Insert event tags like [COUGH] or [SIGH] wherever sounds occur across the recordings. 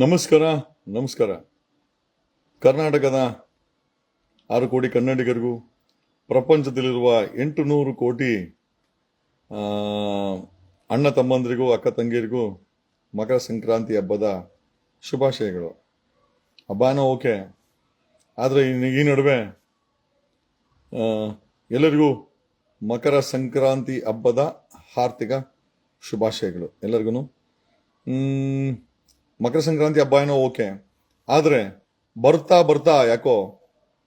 ನಮಸ್ಕಾರ ನಮಸ್ಕಾರ. ಕರ್ನಾಟಕದ ಆರು ಕೋಟಿ ಕನ್ನಡಿಗರಿಗೂ, ಪ್ರಪಂಚದಲ್ಲಿರುವ ಎಂಟು ನೂರು ಕೋಟಿ ಅಣ್ಣ ತಮ್ಮಂದಿರಿಗೂ, ಅಕ್ಕ ತಂಗಿಯರಿಗೂ ಮಕರ ಸಂಕ್ರಾಂತಿ ಹಬ್ಬದ ಶುಭಾಶಯಗಳು. ಹಬ್ಬನೂ ಓಕೆ. ಆದರೆ ಈ- ನಡುವೆ ಎಲ್ಲರಿಗೂ ಮಕರ ಸಂಕ್ರಾಂತಿ ಹಬ್ಬದ ಹಾರ್ದಿಕ ಶುಭಾಶಯಗಳು. ಎಲ್ಲರಿಗೂ ಮಕರ ಸಂಕ್ರಾಂತಿ ಹಬ್ಬ ಏನೋ ಓಕೆ. ಆದರೆ ಬರ್ತಾ ಬರ್ತಾ ಯಾಕೋ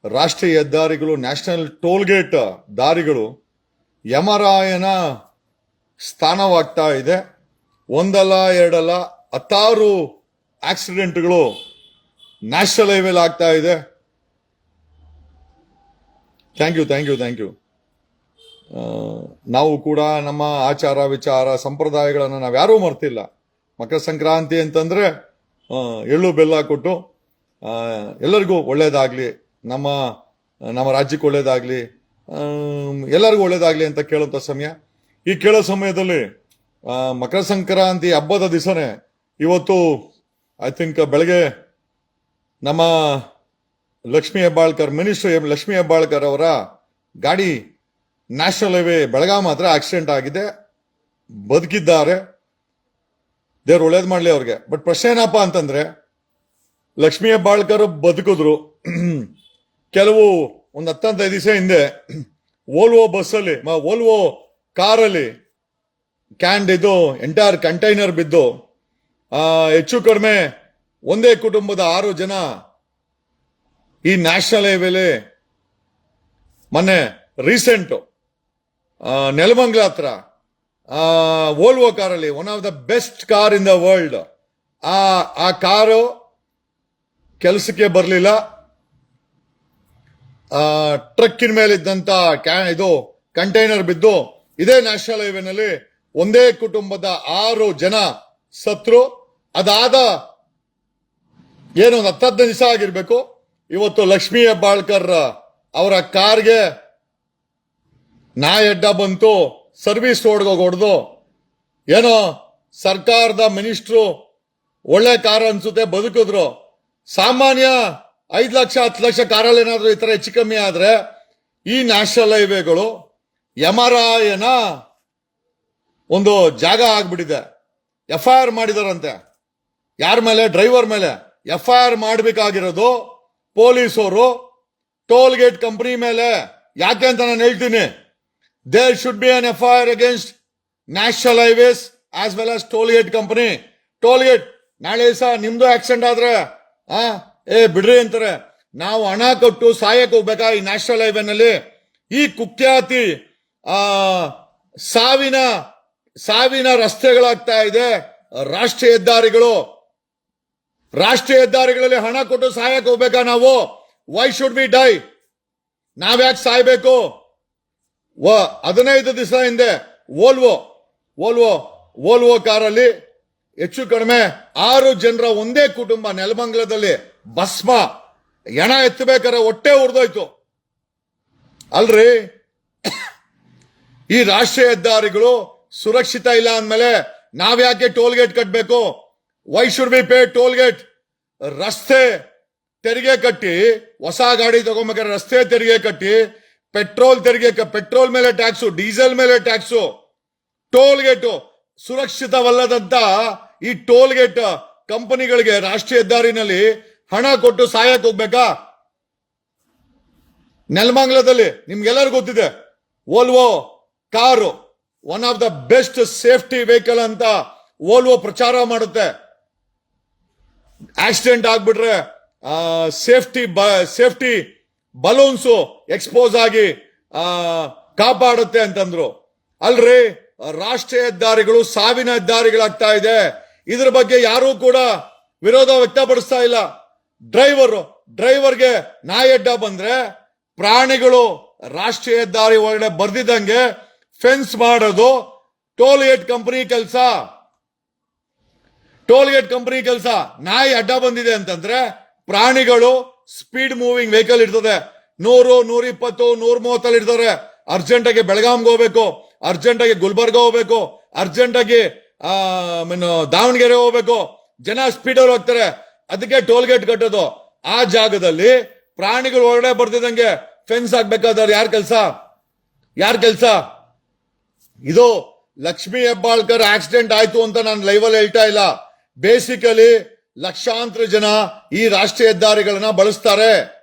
ರಾಷ್ಟ್ರೀಯ ಹೆದ್ದಾರಿಗಳು, ನ್ಯಾಷನಲ್ ಟೋಲ್ ಗೇಟ್ ದಾರಿಗಳು ಯಮರಾಯನ ಸ್ಥಾನವಾಗ್ತಾ ಇದೆ. ಒಂದಲ್ಲ, ಎರಡಲ್ಲ, ಹತ್ತಾರು ಆಕ್ಸಿಡೆಂಟ್ಗಳು ನ್ಯಾಷನಲ್ ಹೈವೇಲಿ ಆಗ್ತಾ ಇದೆ. Thank you thank you thank you. ನಾವು ಕೂಡ ನಮ್ಮ ಆಚಾರ ವಿಚಾರ, ಸಂಪ್ರದಾಯಗಳನ್ನು ನಾವು ಯಾರೂ ಮರ್ತಿಲ್ಲ. ಮಕರ ಸಂಕ್ರಾಂತಿ ಅಂತಂದ್ರೆ ಎಳ್ಳು ಬೆಲ್ಲ ಕೊಟ್ಟು ಎಲ್ಲರಿಗೂ ಒಳ್ಳೇದಾಗ್ಲಿ, ನಮ್ಮ ನಮ್ಮ ರಾಜ್ಯಕ್ಕೆ ಒಳ್ಳೇದಾಗ್ಲಿ ಎಲ್ಲರಿಗೂ ಒಳ್ಳೇದಾಗ್ಲಿ ಅಂತ ಕೇಳುವಂತ ಸಮಯ. ಈ ಕೇಳೋ ಸಮಯದಲ್ಲಿ ಮಕರ ಸಂಕ್ರಾಂತಿ ಹಬ್ಬದ ದಿವಸನೇ ಇವತ್ತು ಐ ಥಿಂಕ್ ಬೆಳಗ್ಗೆ ನಮ್ಮ ಲಕ್ಷ್ಮೀ ಹೆಬ್ಬಾಳ್ಕರ್, ಮಿನಿಸ್ಟರ್ ಲಕ್ಷ್ಮೀ ಹೆಬ್ಬಾಳ್ಕರ್ ಅವರ ಗಾಡಿ ನ್ಯಾಷನಲ್ ಹೈವೇ ಬೆಳಗಾವಿ ಮಾತ್ರ ಆಕ್ಸಿಡೆಂಟ್ ಆಗಿದೆ. ಬದುಕಿದ್ದಾರೆ. ದೇವ್ರು ಒಳ್ಳೇದು ಮಾಡ್ಲಿ ಅವ್ರಿಗೆ. ಬಟ್ ಪ್ರಶ್ನೆ ಏನಪ್ಪ ಅಂತಂದ್ರೆ, ಲಕ್ಷ್ಮೀ ಬಾಳ್ಕರ್ ಬದುಕಿದ್ರು. [CLEARS THROAT] ಕೆಲವು ಒಂದು ಹತ್ತಂತೈದು ದಿವಸ ಹಿಂದೆ ಓಲ್ವೋ ಬಸ್ಸಲ್ಲಿ ಓಲ್ವೋ ಕಾರಲ್ಲಿ ಕ್ಯಾಂಡ್ ಇದು ಎಂಟೈರ್ ಕಂಟೈನರ್ ಬಿದ್ದು ಹೆಚ್ಚು ಕಡಿಮೆ ಒಂದೇ ಕುಟುಂಬದ ಆರು ಜನ ಈ ನ್ಯಾಷನಲ್ ಹೈವೇಲಿ ಮೊನ್ನೆ ರೀಸೆಂಟ್ ನೆಲಮಂಗ್ಲ ಹತ್ರ ಓಲ್ವೋ ಕಾರಲ್ಲಿ one of the best car in the world ಆ ಆ ಕಾರು ಕೆಲಸಕ್ಕೆ ಬರಲಿಲ್ಲ. ಟ್ರಕ್ಕಿನ ಮೇಲೆ ಇದ್ದಂತ ಕ್ಯಾ- ಇದು ಕಂಟೈನರ್ ಬಿದ್ದು, ಇದೇ ನ್ಯಾಷನಲ್ ಹೈವೇನಲ್ಲಿ ಒಂದೇ ಕುಟುಂಬದ ಆರು ಜನ ಸತ್ರು. ಅದಾದ ಏನು ಒಂದು ಹತ್ತದೈದು ದಿವಸ ಆಗಿರ್ಬೇಕು. ಇವತ್ತು ಲಕ್ಷ್ಮೀ ಹೆಬ್ಬಾಳ್ಕರ್ ಅವರ ಕಾರ್ಗೆ ನಾಯಿ ಅಡ್ಡ ಬಂತು. ಸರ್ವಿಸ್ ರೋಡ್ಗೆ ಹೊಡೆದು ಏನೋ ಸರ್ಕಾರದ ಮಿನಿಸ್ಟ್ರು ಒಳ್ಳೆ ಕಾರ್ ಅನ್ಸುತ್ತೆ ಬದುಕಿದ್ರು. ಸಾಮಾನ್ಯ ಐದು ಲಕ್ಷ, ಹತ್ತು ಲಕ್ಷ ಕಾರಲ್ಲಿ ಏನಾದ್ರು ಈ ಥರ ಹೆಚ್ಚು ಕಮ್ಮಿ ಆದ್ರೆ ಈ ನ್ಯಾಷನಲ್ ಹೈವೇಗಳು ಯಮರಾಯನ ಒಂದು ಜಾಗ ಆಗ್ಬಿಟ್ಟಿದೆ. ಎಫ್ ಐ ಆರ್ ಮಾಡಿದಾರಂತೆ. ಯಾರ ಮೇಲೆ? ಡ್ರೈವರ್ ಮೇಲೆ. ಎಫ್ ಐ ಆರ್ ಮಾಡಬೇಕಾಗಿರೋದು ಪೊಲೀಸರು ಟೋಲ್ ಗೇಟ್ ಕಂಪನಿ ಮೇಲೆ. ಯಾಕೆ ಅಂತ ನಾನು ಹೇಳ್ತೀನಿ. There should be an FIR against national highways as well as toll gate company toll ನಾಳೆ ದಿವಸ ನಿಮ್ದು ಆಕ್ಸಿಡೆಂಟ್ ಆದ್ರೆ, ಆ, ಏ, ಬಿಡ್ರಿ ಅಂತಾರೆ. ನಾವು ಹಣ ಕೊಟ್ಟು ಸಾಯಕ್ಕೆ ಹೋಗ್ಬೇಕಾ ಈ ನ್ಯಾಷನಲ್ ಹೈವೇನಲ್ಲಿ ಈ ಕುಖ್ಯಾತಿ, ಆ, ಸಾವಿನ ಸಾವಿನ ರಸ್ತೆಗಳಾಗ್ತಾ ಇದೆ. ರಾಷ್ಟ್ರೀಯ ಹೆದ್ದಾರಿಗಳು. ರಾಷ್ಟ್ರೀಯ ಹೆದ್ದಾರಿಗಳಲ್ಲಿ ಹಣ ಕೊಟ್ಟು ಸಹಾಯಕ್ಕೆ ಹೋಗ್ಬೇಕಾ ನಾವು? ವೈ ಶುಡ್ ಬಿ ಡೈ ನಾವ್ಯಾಕೆ ಸಾಯ್ಬೇಕು? ವ, ಹದಿನೈದು ದಿವಸ ಹಿಂದೆ ಓಲ್ವೋ ಓಲ್ವೋ ಓಲ್ವೋ ಕಾರಲ್ಲಿ ಹೆಚ್ಚು ಕಡಿಮೆ ಆರು ಜನರ ಒಂದೇ ಕುಟುಂಬ ನೆಲಮಂಗಲದಲ್ಲಿ ಭಸ್ಮ, ಹೆಣ ಎತ್ತಬೇಕಾದ್ರೆ ಹೊಟ್ಟೆ ಉರಿದೋಯ್ತು. ಅಲ್ರಿ? ಈ ರಾಷ್ಟ್ರೀಯ ಹೆದ್ದಾರಿಗಳು ಸುರಕ್ಷಿತ ಇಲ್ಲ ಅಂದ್ಮೇಲೆ ನಾವ್ಯಾಕೆ ಟೋಲ್ ಗೇಟ್ ಕಟ್ಟಬೇಕು why should be pay toll gate ರಸ್ತೆ ತೆರಿಗೆ ಕಟ್ಟಿ, ಹೊಸ ಗಾಡಿ ತಗೊಂಬೇಕಾದ್ರೆ ರಸ್ತೆ ತೆರಿಗೆ ಕಟ್ಟಿ ಪೆಟ್ರೋಲ್ ತೆರಿಗೆ ಪೆಟ್ರೋಲ್ ಮೇಲೆ ಟ್ಯಾಕ್ಸು, ಡೀಸೆಲ್ ಮೇಲೆ ಟ್ಯಾಕ್ಸು ಟೋಲ್ ಗೇಟು ಸುರಕ್ಷಿತವಲ್ಲದಂತ ಈ ಟೋಲ್ ಗೇಟ್ ಕಂಪನಿಗಳಿಗೆ ರಾಷ್ಟ್ರೀಯ ಹೆದ್ದಾರಿನಲ್ಲಿ ಹಣ ಕೊಟ್ಟು ಸಹಾಯಕ್ಕೆ ಹೋಗ್ಬೇಕಾ? ನೆಲಮಂಗಲದಲ್ಲಿ ನಿಮ್ಗೆಲ್ಲರಿಗೂ ಗೊತ್ತಿದೆ Volvo car one of the best safety vehicle ಅಂತ ಓಲ್ವೋ ಪ್ರಚಾರ ಮಾಡುತ್ತೆ. ಆಕ್ಸಿಡೆಂಟ್ ಆಗ್ಬಿಟ್ರೆ ಸೇಫ್ಟಿ ಸೇಫ್ಟಿ ಬಲೂನ್ಸು ಎಕ್ಸ್ಪೋಸ್ ಆಗಿ ಕಾಪಾಡುತ್ತೆ ಅಂತಂದ್ರು. ಅಲ್ರಿ, ರಾಷ್ಟ್ರೀಯ ಹೆದ್ದಾರಿಗಳು ಸಾವಿನ ಹೆದ್ದಾರಿಗಳಾಗ್ತಾ ಇದೆ. ಇದ್ರ ಬಗ್ಗೆ ಯಾರೂ ಕೂಡ ವಿರೋಧ ವ್ಯಕ್ತಪಡಿಸ್ತಾ ಇಲ್ಲ. ಡ್ರೈವರ್, ಡ್ರೈವರ್ಗೆ ನಾಯಡ್ಡ ಬಂದ್ರೆ ಪ್ರಾಣಿಗಳು ರಾಷ್ಟ್ರೀಯ ಹೆದ್ದಾರಿ ಒಳಗಡೆ ಬರ್ದಿದ್ದಂಗೆ ಫೆನ್ಸ್ ಮಾಡೋದು ಟೋಲ್ ಗೇಟ್ ಕಂಪನಿ ಕೆಲಸ. ಟೋಲ್ ಗೇಟ್ ಕಂಪನಿ ಕೆಲಸ. ನಾಯಿ ಅಡ್ಡ ಬಂದಿದೆ ಅಂತಂದ್ರೆ ಪ್ರಾಣಿಗಳು ಸ್ಪೀಡ್ ಮೂವಿಂಗ್ ವೆಹಿಕಲ್ ಇರ್ತದೆ. ನೂರು ನೂರ ಇಪ್ಪತ್ತು ನೂರ ಮೂವತ್ತಲ್ಲಿ ಇರ್ತಾರೆ ಅರ್ಜೆಂಟ್ ಆಗಿ ಬೆಳಗಾಂಗೆ ಹೋಗ್ಬೇಕು. ಅರ್ಜೆಂಟ್ ಆಗಿ ಗುಲ್ಬರ್ಗ ಹೋಗ್ಬೇಕು. ಅರ್ಜೆಂಟ್ ಆಗಿ ಆ, ಮೀನು ದಾವಣಗೆರೆ ಹೋಗ್ಬೇಕು. ಜನ ಸ್ಪೀಡ್ ಅಲ್ಲಿ ಹೋಗ್ತಾರೆ. ಅದಕ್ಕೆ ಟೋಲ್ ಗೇಟ್ ಕಟ್ಟೋದು. ಆ ಜಾಗದಲ್ಲಿ ಪ್ರಾಣಿಗಳು ಒಳಗಡೆ ಬರ್ತಿದಂಗೆ ಫೆನ್ಸ್ ಹಾಕ್ಬೇಕಾದ್ರೆ ಯಾರ ಕೆಲಸ? ಯಾರ ಕೆಲಸ? ಇದು ಲಕ್ಷ್ಮಿ ಹೆಬ್ಬಾಳ್ಕರ್ ಆಕ್ಸಿಡೆಂಟ್ ಆಯ್ತು ಅಂತ ನಾನು ಲೈವಲ್ಲಿ ಹೇಳ್ತಾ ಇಲ್ಲ. ಬೇಸಿಕಲಿ ಲಕ್ಷಾಂತರ ಜನ ಈ ರಾಷ್ಟ್ರೀಯ ಹೆದ್ದಾರಿಗಳನ್ನ ಬಳಸ್ತಾರೆ.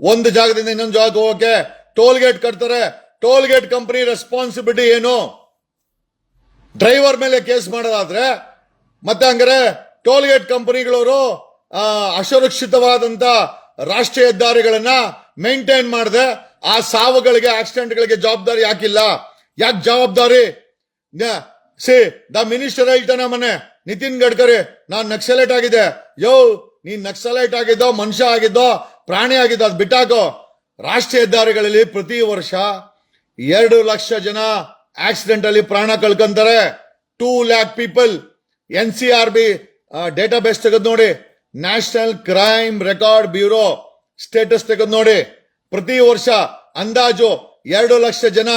ಒಂದು ಜಾಗದಿಂದ ಇನ್ನೊಂದು ಜಾಗಕ್ಕೆ ಹೋಗಕ್ಕೆ ಟೋಲ್ ಗೇಟ್ ಕಟ್ತಾರೆ. ಟೋಲ್ ಗೇಟ್ ಕಂಪನಿ ರೆಸ್ಪಾನ್ಸಿಬಿಲಿಟಿ ಏನು? ಡ್ರೈವರ್ ಮೇಲೆ ಕೇಸ್ ಮಾಡೋದಾದ್ರೆ, ಮತ್ತೆ ಹಂಗಾರೆ ಟೋಲ್ ಗೇಟ್ ಕಂಪನಿಗಳವರು ಅಸುರಕ್ಷಿತವಾದಂತ ರಾಷ್ಟ್ರೀಯ ಹೆದ್ದಾರಿಗಳನ್ನ ಮೇಂಟೈನ್ ಮಾಡದೆ, ಆ ಸಾವುಗಳಿಗೆ ಆಕ್ಸಿಡೆಂಟ್ಗಳಿಗೆ ಜವಾಬ್ದಾರಿ ಯಾಕಿಲ್ಲ? ಯಾಕೆ ಜವಾಬ್ದಾರಿ? ಸಿ, ದ ಮಿನಿಸ್ಟರ್ ಹೇಳ್ತಾನೆ ಮನೆ. ನಿತಿನ್ ಗಡ್ಕರಿ, ನಾನ್ ನಕ್ಸಲೈಟ್ ಆಗಿದೆ ಯೋ, ನೀನ್ ನಕ್ಸಲೈಟ್ ಆಗಿದ್ದೋ, ಮನುಷ್ಯ ಆಗಿದ್ದೋ, ಪ್ರಾಣಿ ಆಗಿದ್ದೋ, ಅದು ಬಿಟ್ಟಾಕೋ. ರಾಷ್ಟ್ರೀಯ ಹೆದ್ದಾರಿಗಳಲ್ಲಿ ಪ್ರತಿ ವರ್ಷ ಎರಡು ಲಕ್ಷ ಜನ ಆಕ್ಸಿಡೆಂಟ್ ಅಲ್ಲಿ ಪ್ರಾಣ ಕಳ್ಕೊಂತಾರೆ. Two lakh people N C R B data base ತೆಗೆದು ನೋಡಿ. National crime record bureau status ತೆಗೆದು ನೋಡಿ. ಪ್ರತಿ ವರ್ಷ ಅಂದಾಜು ಎರಡು ಲಕ್ಷ ಜನ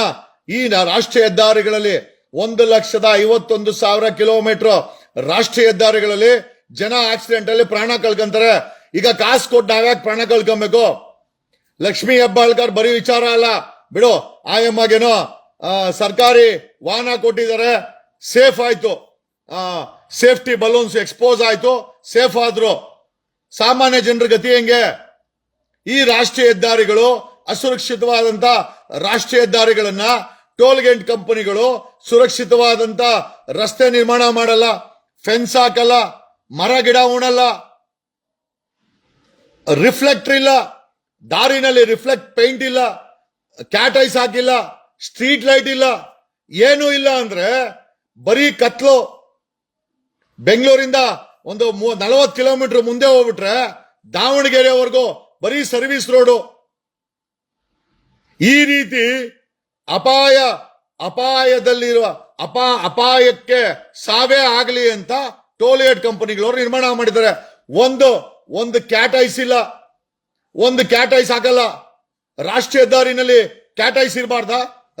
ಈ ರಾಷ್ಟ್ರೀಯ ಹೆದ್ದಾರಿಗಳಲ್ಲಿ ಒಂದು ಲಕ್ಷದ ಐವತ್ತೊಂದು ಸಾವಿರ ಕಿಲೋಮೀಟರ್ ರಾಷ್ಟ್ರೀಯ ಹೆದ್ದಾರಿಗಳಲ್ಲಿ ಜನ ಆಕ್ಸಿಡೆಂಟ್ ಅಲ್ಲಿ ಪ್ರಾಣ ಕಳ್ಕೊಂತಾರೆ. ಈಗ ಕಾಸು ಕೊಟ್ಟು ನಾವ್ಯಾಕೆ ಪ್ರಾಣ ಕಳ್ಕೊಬೇಕು? ಲಕ್ಷ್ಮಿ ಹೆಬ್ಬಾಳ್ಕರ್ ಬರೀ ವಿಚಾರ ಅಲ್ಲ. ಬಿಡು ಆ, ಸರ್ಕಾರಿ ವಾಹನ ಕೊಟ್ಟಿದ್ದಾರೆ. ಸೇಫ್ ಆಯ್ತು. ಸೇಫ್ಟಿ ಬಲೂನ್ಸ್ ಎಕ್ಸ್ಪೋಸ್ ಆಯ್ತು. ಸೇಫ್ ಆದ್ರು. ಸಾಮಾನ್ಯ ಜನರ ಗತಿ ಹೆಂಗೆ? ಈ ರಾಷ್ಟ್ರೀಯ ಹೆದ್ದಾರಿಗಳು ಅಸುರಕ್ಷಿತವಾದಂತ ರಾಷ್ಟ್ರೀಯ ಹೆದ್ದಾರಿಗಳನ್ನ ಟೋಲ್ ಗೇಟ್ ಕಂಪನಿಗಳು ಸುರಕ್ಷಿತವಾದಂತ ರಸ್ತೆ ನಿರ್ಮಾಣ ಮಾಡಲ್ಲ. ಫೆನ್ಸ್ ಹಾಕಲ್ಲ, ಮರ, ಗಿಡ ಉಣಲ್ಲ ರಿಫ್ಲೆಕ್ಟರ್ ಇಲ್ಲ, ದಾರಿನಲ್ಲಿ ರಿಫ್ಲೆಕ್ಟ್ ಪೇಂಟ್ ಇಲ್ಲ ಕ್ಯಾಟ್ ಐಸ್ ಹಾಕಿಲ್ಲ ಸ್ಟ್ರೀಟ್ ಲೈಟ್ ಇಲ್ಲ, ಏನೂ ಇಲ್ಲ ಅಂದ್ರೆ ಬರೀ ಕತ್ಲು. ಬೆಂಗಳೂರಿಂದ ಒಂದು ನಲವತ್ತು ಕಿಲೋಮೀಟರ್ ಮುಂದೆ ಹೋಗ್ಬಿಟ್ರೆ ದಾವಣಗೆರೆವರೆಗೂ ಬರೀ ಸರ್ವಿಸ್ ರೋಡು ಈ ರೀತಿ ಅಪಾಯ ಅಪಾಯದಲ್ಲಿರುವ ಅಪಾ, ಅಪಾಯಕ್ಕೆ ಸಾವೇ ಆಗಲಿ ಅಂತ ಟೋಲಿಯೇಟ್ ಕಂಪನಿಗಳವರು ನಿರ್ಮಾಣ ಮಾಡಿದ್ದಾರೆ. ಒಂದು ಒಂದು ಕ್ಯಾಟ್ ಐಸ್ ಇಲ್ಲ. ಒಂದು ಕ್ಯಾಟ್ ಐಸ್ ಹಾಕಲ್ಲ. ರಾಷ್ಟ್ರೀಯ ಹೆದ್ದಾರಿನಲ್ಲಿ ಕ್ಯಾಟ್ ಐಸ್ ಇರಬಾರ್ದ.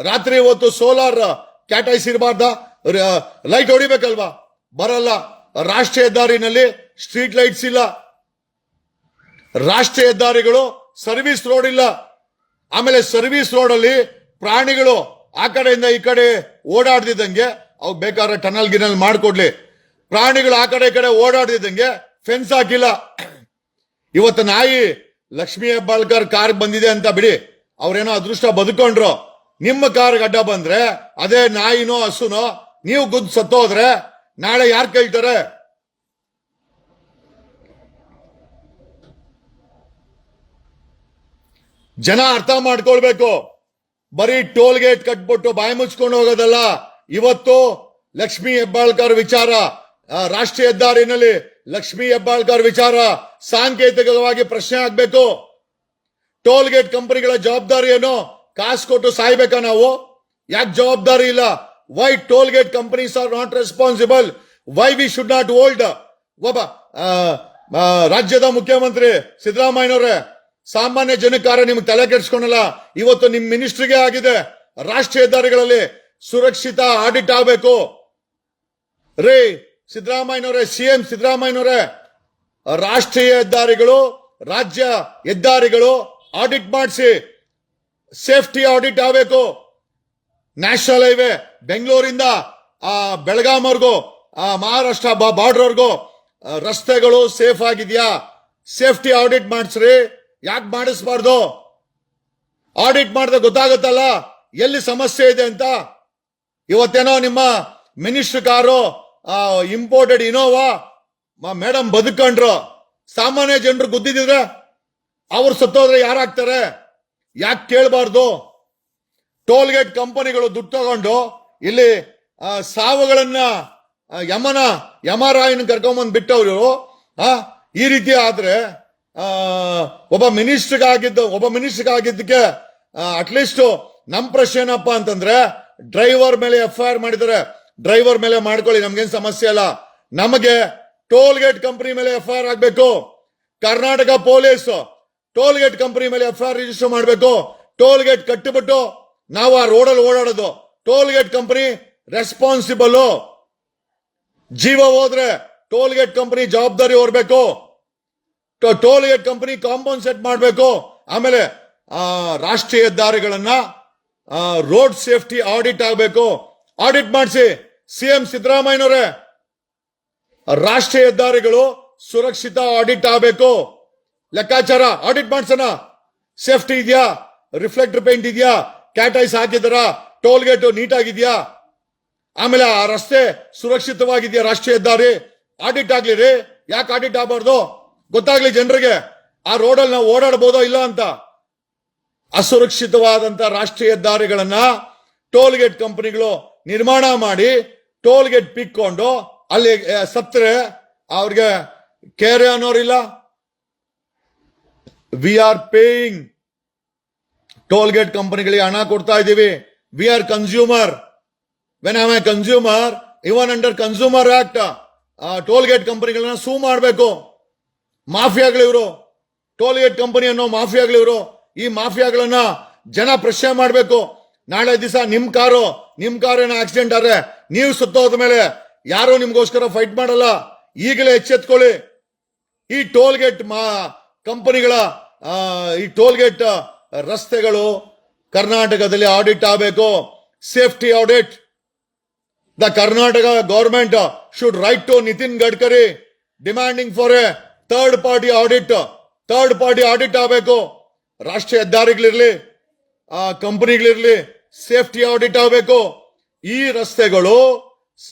ರಾತ್ರಿ ಹೊತ್ತು ಸೋಲಾರ್ ಕ್ಯಾಟ್ ಐಸ್ ಇರಬಾರ್ದ. ಲೈಟ್ ಹೊಡಿಬೇಕಲ್ವಾ? ಬರಲ್ಲ. ರಾಷ್ಟ್ರೀಯ ಹೆದ್ದಾರಿನಲ್ಲಿ ಸ್ಟ್ರೀಟ್ ಲೈಟ್ಸ್ ಇಲ್ಲ. ರಾಷ್ಟ್ರೀಯ ಹೆದ್ದಾರಿಗಳು ಸರ್ವಿಸ್ ರೋಡ್ ಇಲ್ಲ. ಆಮೇಲೆ ಸರ್ವಿಸ್ ರೋಡ್ ಅಲ್ಲಿ ಪ್ರಾಣಿಗಳು ಆ ಕಡೆಯಿಂದ ಈ ಕಡೆ ಓಡಾಡ್ದಿದ್ದಂಗೆ ಅವ್ ಬೇಕಾದ್ರೆ ಟನಲ್ ಗಿನಲ್ ಮಾಡ್ಕೊಡ್ಲಿ. ಪ್ರಾಣಿಗಳು ಆ ಕಡೆ ಈ ಕಡೆ ಓಡಾಡ್ದಿದ್ದಂಗೆ ಫೆನ್ಸ್ ಹಾಕಿಲ್ಲ. ಇವತ್ತು ನಾಯಿ ಲಕ್ಷ್ಮೀ ಹೆಬ್ಬಾಳ್ಕರ್ ಕಾರ್ ಬಂದಿದೆ ಅಂತ ಬಿಡಿ. ಅವ್ರೇನೋ ಅದೃಷ್ಟ ಬದುಕೊಂಡ್ರು. ನಿಮ್ಮ ಕಾರ್ ಅಡ್ಡ ಬಂದ್ರೆ ಅದೇ ನಾಯಿನೋ ಹಸುನೋ ನೀವು ಗುದ್ದು ಸತ್ತೋದ್ರೆ ನಾಳೆ ಯಾರು ಕೇಳ್ತಾರೆ? ಜನ ಅರ್ಥ ಮಾಡ್ಕೊಳ್ಬೇಕು. ಬರೀ ಟೋಲ್ ಗೇಟ್ ಕಟ್ಬಿಟ್ಟು ಬಾಯಿ ಮುಚ್ಕೊಂಡು ಹೋಗೋದಲ್ಲ, ಇವತ್ತು ಲಕ್ಷ್ಮಿ ಹೆಬ್ಬಾಳ್ಕರ್ ವಿಚಾರ ರಾಷ್ಟ್ರೀಯ ಹೆದ್ದಾರಿನಲ್ಲಿ ಲಕ್ಷ್ಮಿ ಹೆಬ್ಬಾಳ್ಕರ್ ವಿಚಾರ ಸಾಂಕೇತಿಕವಾಗಿ ಪ್ರಶ್ನೆ ಆಗ್ಬೇಕು. ಟೋಲ್ ಗೇಟ್ ಕಂಪನಿಗಳ ಜವಾಬ್ದಾರಿ ಏನು? ಕಾಸು ಕೊಟ್ಟು ಸಾಯ್ಬೇಕಾ ನಾವು? ಯಾಕೆ ಜವಾಬ್ದಾರಿ ಇಲ್ಲ? Why toll gate companies are not responsible? Why we should not hold ಒಬ್ಬ ರಾಜ್ಯದ ಮುಖ್ಯಮಂತ್ರಿ ಸಿದ್ದರಾಮಯ್ಯನವರೇ ಸಾಮಾನ್ಯ ಜನಕಾರ ನಿಮ್ಗೆ ತಲೆ ಕೆಡ್ಸ್ಕೊಳಲ್ಲ. ಇವತ್ತು ನಿಮ್ ಮಿನಿಸ್ಟ್ರಿಗೆ ಆಗಿದೆ. ರಾಷ್ಟ್ರೀಯ ಹೆದ್ದಾರಿಗಳಲ್ಲಿ ಸುರಕ್ಷಿತ ಆಡಿಟ್ ಆಗಬೇಕು. ರೇ, ಸಿದ್ದರಾಮಯ್ಯನವರೇ ಸಿಎಂ ಸಿದ್ದರಾಮಯ್ಯನವರೇ, ರಾಷ್ಟ್ರೀಯ ಹೆದ್ದಾರಿಗಳು, ರಾಜ್ಯ ಹೆದ್ದಾರಿಗಳು ಆಡಿಟ್ ಮಾಡಿಸಿ, ಸೇಫ್ಟಿ ಆಡಿಟ್ ಆಗಬೇಕು. ನ್ಯಾಷನಲ್ ಹೈವೇ, ಬೆಂಗಳೂರಿಂದ, ಆ ಬೆಳಗಾಂವರೆಗೂ, ಆ ಮಹಾರಾಷ್ಟ್ರ ಬಾರ್ಡರ್ವರೆಗೂ, ರಸ್ತೆಗಳು ಸೇಫ್ ಆಗಿದೆಯಾ? ಸೇಫ್ಟಿ ಆಡಿಟ್ ಮಾಡಿಸ್ರಿ. ಯಾಕೆ ಮಾಡಿಸ್ಬಾರ್ದು? ಆಡಿಟ್ ಮಾಡಿದ್ರೆ ಗೊತ್ತಾಗುತ್ತಲ್ಲ? ಎಲ್ಲಿ ಸಮಸ್ಯೆ ಇದೆ ಅಂತ? ಇವತ್ತೇನೋ ನಿಮ್ಮ minister car imported Innova madam ಬದುಕೊಂಡ್ರು. ಸಾಮಾನ್ಯ ಜನರು ಗುದ್ದಿದ್ರೆ ಅವ್ರು ಸತ್ತೋದ್ರೆ ಯಾರಾಗ್ತಾರೆ ಯಾಕೆ ಕೇಳಬಾರ್ದು? ಟೋಲ್ಗೇಟ್ ಕಂಪನಿಗಳು ದುಡ್ಡು ತಗೊಂಡು ಇಲ್ಲಿ ಸಾವುಗಳನ್ನ ಯಮನ ಯಮರಾಯನ ಕರ್ಕೊಂಬಂದ್ ಬಿಟ್ಟವ್ರು, ಆ, ಈ ರೀತಿ ಆದ್ರೆ ಒಬ್ಬ ಮಿನಿಸ್ಟ್ರಿಗಾಗಿದ್ದು, ಒಬ್ಬ ಮಿನಿಸ್ಟರ್ ಆಗಿದ್ದಕ್ಕೆ ಅಟ್ಲೀಸ್ಟ್ ನಮ್ ಪ್ರಶ್ನೆ ಏನಪ್ಪ ಅಂತಂದ್ರೆ ಡ್ರೈವರ್ ಮೇಲೆ ಎಫ್ ಐ ಆರ್ ಮಾಡಿದ್ದಾರೆ. ಡ್ರೈವರ್ ಮೇಲೆ ಮಾಡ್ಕೊಳ್ಳಿ, ನಮ್ಗೇನ್ ಸಮಸ್ಯೆ ಇಲ್ಲ. ನಮಗೆ ಟೋಲ್ ಗೇಟ್ ಕಂಪನಿ ಮೇಲೆ ಎಫ್ ಐ ಆರ್ ಆಗ್ಬೇಕು. Karnataka police toll gate company ಮೇಲೆ ಎಫ್ ಐ ಆರ್ ರಿಜಿಸ್ಟರ್ ಮಾಡಬೇಕು. ಟೋಲ್ ಗೇಟ್ ಕಟ್ಟಿಬಿಟ್ಟು, ನಾವು ಆ ರೋಡಲ್ಲಿ ಓಡಾಡೋದು. ಟೋಲ್ ಗೇಟ್ ಕಂಪನಿ ರೆಸ್ಪಾನ್ಸಿಬಲ್ ಜೀವ ಹೋದ್ರೆ ಟೋಲ್ ಗೇಟ್ ಕಂಪನಿ ಜವಾಬ್ದಾರಿ ಹೊರಬೇಕು ಟೋಲ್ ಗೇಟ್ ಕಂಪನಿ ಸೆಟ್ ಮಾಡಬೇಕು. ಆಮೇಲೆ ರಾಷ್ಟ್ರೀಯ ಹೆದ್ದಾರಿಗಳನ್ನ ರೋಡ್ ಸೇಫ್ಟಿ ಆಡಿಟ್ ಆಗಬೇಕು. ಆಡಿಟ್ ಮಾಡಿಸಿ ಸಿಎಂ ಸಿದ್ದರಾಮಯ್ಯನವರೇ, ರಾಷ್ಟ್ರೀಯ ಹೆದ್ದಾರಿಗಳು ಸುರಕ್ಷಿತ ಆಡಿಟ್ ಆಗಬೇಕು. ಲೆಕ್ಕಾಚಾರ, ಆಡಿಟ್ ಮಾಡ್ಸೋಣ. ಸೇಫ್ಟಿ ಇದೆಯಾ? ರಿಫ್ಲೆಕ್ಟರ್ ಪೇಂಟ್ ಇದೆಯಾ? ಕ್ಯಾಟೈಸ್ ಹಾಕಿದಾರ? ಟೋಲ್ ಗೇಟ್ ನೀಟ್ ಆಗಿದ್ಯಾ ಆಮೇಲೆ, ಆ ರಸ್ತೆ ಸುರಕ್ಷಿತವಾಗಿದೆಯಾ ರಾಷ್ಟ್ರೀಯ ಹೆದ್ದಾರಿ ಆಡಿಟ್ ಆಗ್ಲಿ ರೀ ಯಾಕೆ ಆಡಿಟ್ ಆಗಬಾರ್ದು? ಗೊತ್ತಾಗ್ಲಿ ಜನರಿಗೆ, ಆ ರೋಡಲ್ಲಿ ನಾವು ಓಡಾಡಬಹುದೋ ಇಲ್ಲ ಅಂತ. ಅಸುರಕ್ಷಿತವಾದಂತ ರಾಷ್ಟ್ರೀಯ ದಾರಿಗಳನ್ನ ಟೋಲ್ ಗೇಟ್ ಕಂಪನಿಗಳು ನಿರ್ಮಾಣ ಮಾಡಿ ಟೋಲ್ ಗೇಟ್ ಪಿಕ್ಕೊಂಡು, ಅಲ್ಲಿ ಸತ್ತರೆ, ಅವ್ರಿಗೆ ಕೇರೆ ಅನ್ನೋರಿಲ್ಲ. We are paying toll gate ಕಂಪನಿಗಳಿಗೆ ಹಣ ಕೊಡ್ತಾ ಇದ್ದೀವಿ. We are consumer when am a consumer even under consumer act toll gate ಕಂಪನಿಗಳನ್ನ sue ಮಾಡಬೇಕು. ಮಾಫಿಯಾಗಳಿವರು. ಟೋಲ್ಗೇಟ್ ಕಂಪನಿ ಅನ್ನೋ ಮಾಫಿಯಾಗಳಿವರು. ಈ ಮಾಫಿಯಾಗಳನ್ನ ಜನ ಪ್ರಶ್ನೆ ಮಾಡಬೇಕು. ನಾಳೆ ದಿವಸ ನಿಮ್ ಕಾರು, ನಿಮ್ ಕಾರ್ ಏನೋ ಆಕ್ಸಿಡೆಂಟ್ ಆದ್ರೆ ನೀವು ಸುತ್ತೋದ ಮೇಲೆ ಯಾರು ನಿಮ್ಗೋಸ್ಕರ ಫೈಟ್ ಮಾಡಲ್ಲ. ಈಗಲೇ ಎಚ್ಚೆತ್ಕೊಳ್ಳಿ. ಈ ಟೋಲ್ ಗೇಟ್ ಮಾ, ಕಂಪನಿಗಳ ಈ ಟೋಲ್ ಗೇಟ್ ರಸ್ತೆಗಳು ಕರ್ನಾಟಕದಲ್ಲಿ ಆಡಿಟ್ ಆಗಬೇಕು. Safety audit. The Karnataka government should write to Nitin Gadkari demanding for a third party audit third party audit ಆಗಬೇಕು. ರಾಷ್ಟ್ರೀಯ ಹೆದ್ದಾರಿಗಳಿರ್ಲಿ, ಆ, ಕಂಪನಿಗಳಿರ್ಲಿ ಸೇಫ್ಟಿ ಆಡಿಟ್ ಆಗಬೇಕು. ಈ ರಸ್ತೆಗಳು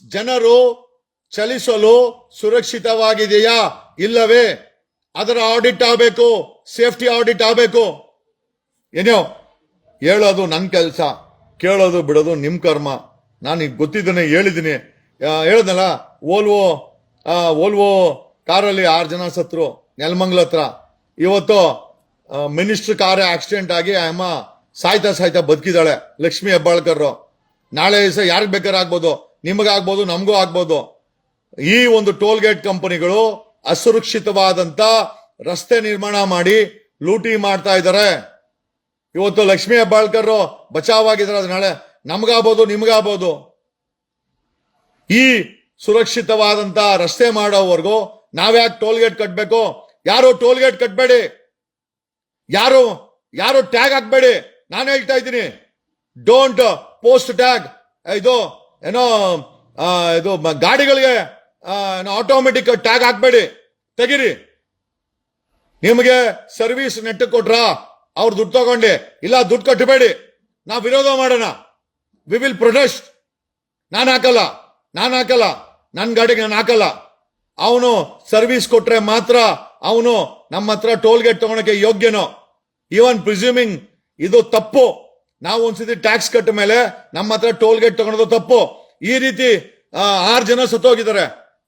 ಜನರು ಚಲಿಸಲು ಸುರಕ್ಷಿತವಾಗಿದೆಯಾ? ಇಲ್ಲವೇ. ಅದರ ಆಡಿಟ್ ಆಗಬೇಕು ಸೇಫ್ಟಿ ಆಡಿಟ್ ಆಗಬೇಕು. ಏನೋ, ಹೇಳೋದು ನನ್ನ ಕೆಲಸ, ಕೇಳೋದು ಬಿಡೋದು ನಿಮ್ಮ ಕರ್ಮ. ನಾನು ಈಗ ಗೊತ್ತಿದ್ದೇನೆ ಹೇಳಿದ್ದೀನಿ ಹೇಳ್ದಲ್ಲ ಓಲ್ವೋ ಓಲ್ವೋ ಕಾರಲ್ಲಿ ಆರು ಜನ ಸತ್ರು, ನೆಲಮಂಗ್ಲ ಹತ್ರ. ಇವತ್ತು ಮಿನಿಸ್ಟರ್ ಕಾರ್ ಆಕ್ಸಿಡೆಂಟ್ ಆಗಿ ಅಮ್ಮ ಸಾಯ್ತಾ ಸಾಯ್ತಾ ಬದುಕಿದ್ದಾಳೆ, ಲಕ್ಷ್ಮಿ ಹೆಬ್ಬಾಳ್ಕರ್ ನಾಳೆ ದಿವಸ ಯಾರಿಗೆ ಬೇಕಾದ್ರೆ ಆಗ್ಬೋದು. ನಿಮಗಾಗ್ಬೋದು ನಮಗೂ ಆಗ್ಬೋದು. ಈ ಒಂದು ಟೋಲ್ ಗೇಟ್ ಕಂಪನಿಗಳು ಅಸುರಕ್ಷಿತವಾದಂತ ರಸ್ತೆ ನಿರ್ಮಾಣ ಮಾಡಿ ಲೂಟಿ ಮಾಡ್ತಾ ಇದ್ದಾರೆ. ಇವತ್ತು ಲಕ್ಷ್ಮಿ ಹೆಬ್ಬಾಳ್ಕರ್ ಬಚಾವಾಗಿದ್ದಾರೆ, ಅದು ನಾಳೆ ನಮಗಾಗ್ಬೋದು, ನಿಮ್ಗಾಗ್ಬೋದು. ಈ ಸುರಕ್ಷಿತವಾದಂತ ರಸ್ತೆ ಮಾಡೋವರೆಗೂ ನಾವ್ಯಾಕೆ ಟೋಲ್ ಗೇಟ್ ಕಟ್ಟಬೇಕು ಯಾರು ಟೋಲ್ ಗೇಟ್ ಕಟ್ಟಬೇಡಿ ಯಾರು ಯಾರು ಟ್ಯಾಗ್ ಹಾಕ್ಬೇಡಿ? ನಾನು ಹೇಳ್ತಾ ಇದ್ದೀನಿ. ಡೋಂಟ್ ಪೋಸ್ಟ್ ಟ್ಯಾಗ್ ಇದು, ಏನೋ ಇದು ಗಾಡಿಗಳಿಗೆ ಆಟೋಮೆಟಿಕ್ ಟ್ಯಾಗ್ ಹಾಕ್ಬೇಡಿ. ತೆಗಿರಿ. ನಿಮಗೆ ಸರ್ವಿಸ್ ನೆಟ್ ಕೊಟ್ರ ಅವ್ರು ದುಡ್ಡು ತಗೊಂಡಿ, ಇಲ್ಲ ದುಡ್ಡು ಕಟ್ಟಬೇಡಿ ನಾವು ವಿರೋಧ ಮಾಡೋಣ. ವಿ ವಿಲ್ ಪ್ರೊಟೆಸ್ಟ್ ನಾನು ಹಾಕಲ್ಲ. ನಾನು ಹಾಕಲ್ಲ. ನನ್ನ ಗಾಡಿಗೆ ನಾನು ಹಾಕಲ್ಲ. ಅವನು ಸರ್ವಿಸ್ ಕೊಟ್ರೆ ಮಾತ್ರ ಅವನು ನಮ್ಮ ಹತ್ರ ಟೋಲ್ ಗೇಟ್ ತಗೊಳಕ್ಕೆ ಯೋಗ್ಯನೋ? ಈವನ್ ಪ್ರಿಸ್ಯೂಮಿಂಗ್ ಇದು ತಪ್ಪು. ನಾವು ಒಂದ್ಸತಿ ಟ್ಯಾಕ್ಸ್ ಕಟ್ಟ ಮೇಲೆ ನಮ್ಮ ಹತ್ರ ಟೋಲ್ ಗೇಟ್ ತಗೊಳೋದು ತಪ್ಪು. ಈ ರೀತಿ ಆರು ಜನ ಸತ್ತೋಗಿದ್ದಾರೆ.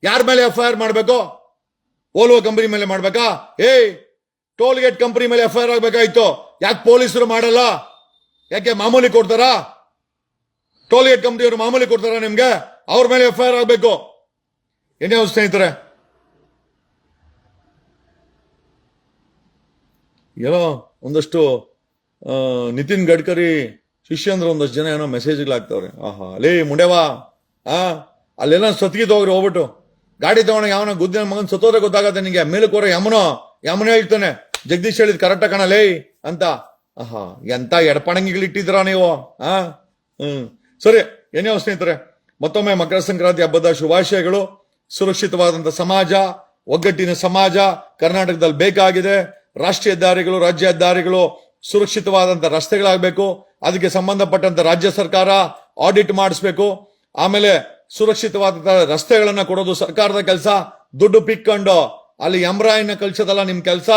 ಯಾರ ಮೇಲೆ ಎಫ್ ಐ ಆರ್ ಮಾಡಬೇಕು? ಓಲ್ವೋ ಕಂಪನಿ ಮೇಲೆ ಮಾಡ್ಬೇಕಾ? ಏಯ್ ಟೋಲ್ ಗೇಟ್ ಕಂಪನಿ ಮೇಲೆ ಎಫ್ ಐ ಆರ್ ಆಗ್ಬೇಕಾಯ್ತು. ಯಾಕೆ ಪೊಲೀಸರು ಮಾಡಲ್ಲ? ಯಾಕೆ ಮಾಮೂಲಿ ಕೊಡ್ತಾರಾ? ಟೋಲ್ ಗೇಟ್ ಕಂಪನಿಯವರು ಮಾಮೂಲಿ ಕೊಡ್ತಾರಾ ನಿಮ್ಗೆ? ಅವ್ರ ಮೇಲೆ ಎಫ್ ಐ ಆರ್ ಆಗ್ಬೇಕು. ಏನೇ ಸ್ನೇಹಿತರೆ? ಏನೋ ಒಂದಷ್ಟು ನಿತಿನ್ ಗಡ್ಕರಿ ಶಿಷ್ಯಂದ್ರ ಒಂದಷ್ಟು ಜನ ಏನೋ ಮೆಸೇಜ್ಗಳು ಹಾಕ್ತವ್ರೆ ಆಹಾ, ಲೇ ಮುಂಡೆವಾ ಆ, ಅಲ್ಲೆಲ್ಲ ಸತ್ಗಿದ್ ಹೋಗ್ರಿ, ಹೋಗ್ಬಿಟ್ಟು. ಗಾಡಿ ತಗೊಂಡ ಯಾವನ ಗುದ್ದಿನ ಮಗನ್ ಸತ್ತೋದ್ರೆ ಗೊತ್ತಾಗತ್ತೆ ನಿಂಗೆ. ಮೇಲೆ ಕೋರ ಯಮನೋ. ಯಮನ ಹೇಳ್ತಾನೆ. ಜಗದೀಶ್ ಹೇಳಿದ್ ಕರೆಕ್ಟ್ ಕಣ ಲೇ ಅಂತ. ಆಹಾ, ಎಂತ ಎಡಪಣಂಗಿಗಳು ಇಟ್ಟಿದ್ರ ನೀವು, ಆ? ಹ್ಮ್. ಸರಿ ಏನೇ ಸ್ನೇಹಿತರೆ? ಮತ್ತೊಮ್ಮೆ ಮಕರ ಸಂಕ್ರಾಂತಿ ಹಬ್ಬದ ಶುಭಾಶಯಗಳು. ಸುರಕ್ಷಿತವಾದಂತ ಸಮಾಜ, ಒಗ್ಗಟ್ಟಿನ ಸಮಾಜ ಕರ್ನಾಟಕದಲ್ಲಿ ಬೇಕಾಗಿದೆ. ರಾಷ್ಟ್ರೀಯ ಹೆದ್ದಾರಿಗಳು, ರಾಜ್ಯ ಹೆದ್ದಾರಿಗಳು ಸುರಕ್ಷಿತವಾದಂತ ರಸ್ತೆಗಳಾಗಬೇಕು. ಅದಕ್ಕೆ ಸಂಬಂಧಪಟ್ಟಂತ ರಾಜ್ಯ ಸರ್ಕಾರ ಆಡಿಟ್ ಮಾಡಿಸ್ಬೇಕು. ಆಮೇಲೆ ಸುರಕ್ಷಿತವಾದಂಥ ರಸ್ತೆಗಳನ್ನ ಕೊಡೋದು ಸರ್ಕಾರದ ಕೆಲಸ. ದುಡ್ಡು ಪಿಕ್ಕೊಂಡು ಅಲ್ಲಿ ಎಮ್ರಾಯಿನ ಕಲ್ಸೋದಲ್ಲ ನಿಮ್ ಕೆಲಸ.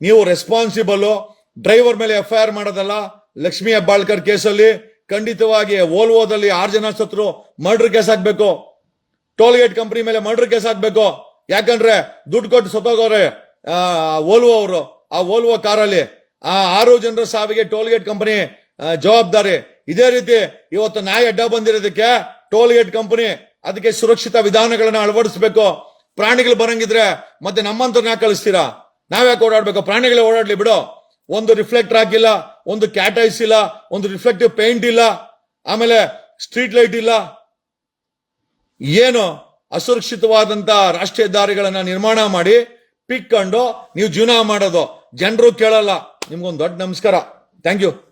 ನೀವು ರೆಸ್ಪಾನ್ಸಿಬಲ್ ಡ್ರೈವರ್ ಮೇಲೆ ಎಫ್ ಐ ಆರ್ ಮಾಡೋದಲ್ಲ. ಲಕ್ಷ್ಮಿ ಹೆಬ್ಬಾಳ್ಕರ್ ಕೇಸಲ್ಲಿ ಖಂಡಿತವಾಗಿ ಓಲ್ವೋದಲ್ಲಿ ಆರು ಜನ ಸತ್ರು ಮರ್ಡರ್ ಕೇಸ್ ಹಾಕ್ಬೇಕು. ಟೋಲ್ ಗೇಟ್ ಕಂಪನಿ ಮೇಲೆ ಮರ್ಡರ್ ಕೇಸ್ ಹಾಕ್ಬೇಕು ಯಾಕಂದ್ರೆ ದುಡ್ಡು ಕೊಟ್ಟು ಸತ್ತೋಗವ್ರೆ ಆ, ಓಲ್ವೋ ಅವರು. ಆ ಓಲ್ವೋ ಕಾರಲ್ಲಿ ಆ ಆರು ಜನರ ಸಾವಿಗೆ ಟೋಲ್ ಗೇಟ್ ಕಂಪನಿ ಜವಾಬ್ದಾರಿ. ಇದೇ ರೀತಿ ಇವತ್ತು ನಾಯಿ ಅಡ್ಡ ಬಂದಿರೋದಕ್ಕೆ ಟೋಲ್ ಗೇಟ್ ಕಂಪನಿ ಅದಕ್ಕೆ ಸುರಕ್ಷಿತ ವಿಧಾನಗಳನ್ನ ಅಳವಡಿಸಬೇಕು. ಪ್ರಾಣಿಗಳು ಬರಂಗಿದ್ರೆ ಮತ್ತೆ ನಮ್ಮಂತರ್ನ ಕಳಿಸ್ತೀರಾ? ನಾವ್ಯಾಕೆ ಓಡಾಡ್ಬೇಕು? ಪ್ರಾಣಿಗಳೇ ಓಡಾಡ್ಲಿ ಬಿಡು. ಒಂದು ರಿಫ್ಲೆಕ್ಟರ್ ಹಾಕಿಲ್ಲ ಒಂದು ಕ್ಯಾಟೈಸ್ ಇಲ್ಲ ಒಂದು ರಿಫ್ಲೆಕ್ಟಿವ್ ಪೇಂಟ್ ಇಲ್ಲ ಆಮೇಲೆ ಸ್ಟ್ರೀಟ್ ಲೈಟ್ ಇಲ್ಲ. ಏನು ಅಸುರಕ್ಷಿತವಾದಂತ ರಾಷ್ಟ್ರೀಯ ದಾರಿಗಳನ್ನು ನಿರ್ಮಾಣ ಮಾಡಿ ಪಿಕ್ಕೊಂಡು, ನೀವು ಜೀವನ ಮಾಡೋದು. ಜನರು ಕೇಳಲ್ಲ. ನಿಮ್ಗೊಂದು ದೊಡ್ಡ ನಮಸ್ಕಾರ. Thank you